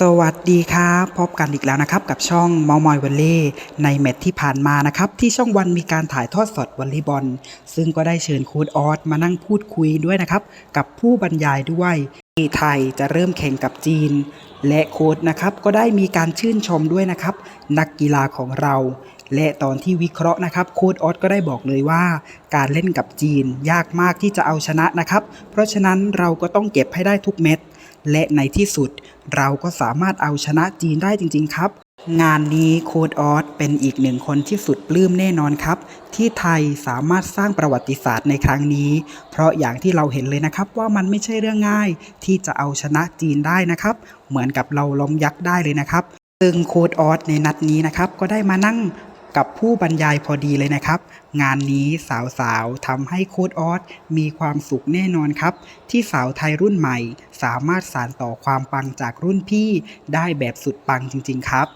สวัสดีครับพบกันอีกแล้วนะครับ กับช่องเมามอยวันเล่ในแมตช์ที่ผ่านมานะครับ ที่ช่องวันมีการถ่ายทอดสดวอลเลย์บอล ซึ่งก็ได้เชิญโค้ดออสมานั่งพูดคุยด้วยนะครับ กับผู้บรรยายด้วยที่ไทยจะเริ่มแข่งกับจีน และโค้ดนะครับก็ได้มีการชื่นชมด้วยนะครับ นักกีฬาของเรา และตอนที่วิเคราะห์นะครับโค้ดออสก็ได้บอกเลยว่า การเล่นกับจีนยากมากที่จะเอาชนะนะครับ เพราะฉะนั้นเราก็ต้องเก็บให้ได้ทุกเม็ด และในที่สุด เราก็สามารถเอาชนะจีนได้จริง ๆ ครับงานนี้โค้ดออสเป็นอีกหนึ่งคนที่สุดปลื้มแน่นอนครับ ที่ไทยสามารถสร้างประวัติศาสตร์ในครั้งนี้ เพราะอย่างที่เราเห็นเลยนะครับว่ามันไม่ใช่เรื่องง่าย ที่จะเอาชนะจีนได้นะครับ เหมือนกับเราล้มยักษ์ได้เลยนะครับ ซึ่งโค้ดออสในนัดนี้นะครับก็ได้มานั่ง กับผู้บรรยายพอดีเลยนะครับ งานนี้สาวๆทำให้โค้ดออสมีความสุขแน่นอนครับ ที่สาวไทยรุ่นใหม่ สามารถสานต่อความปังจากรุ่นพี่ได้แบบสุดปังจริง ๆ ครับ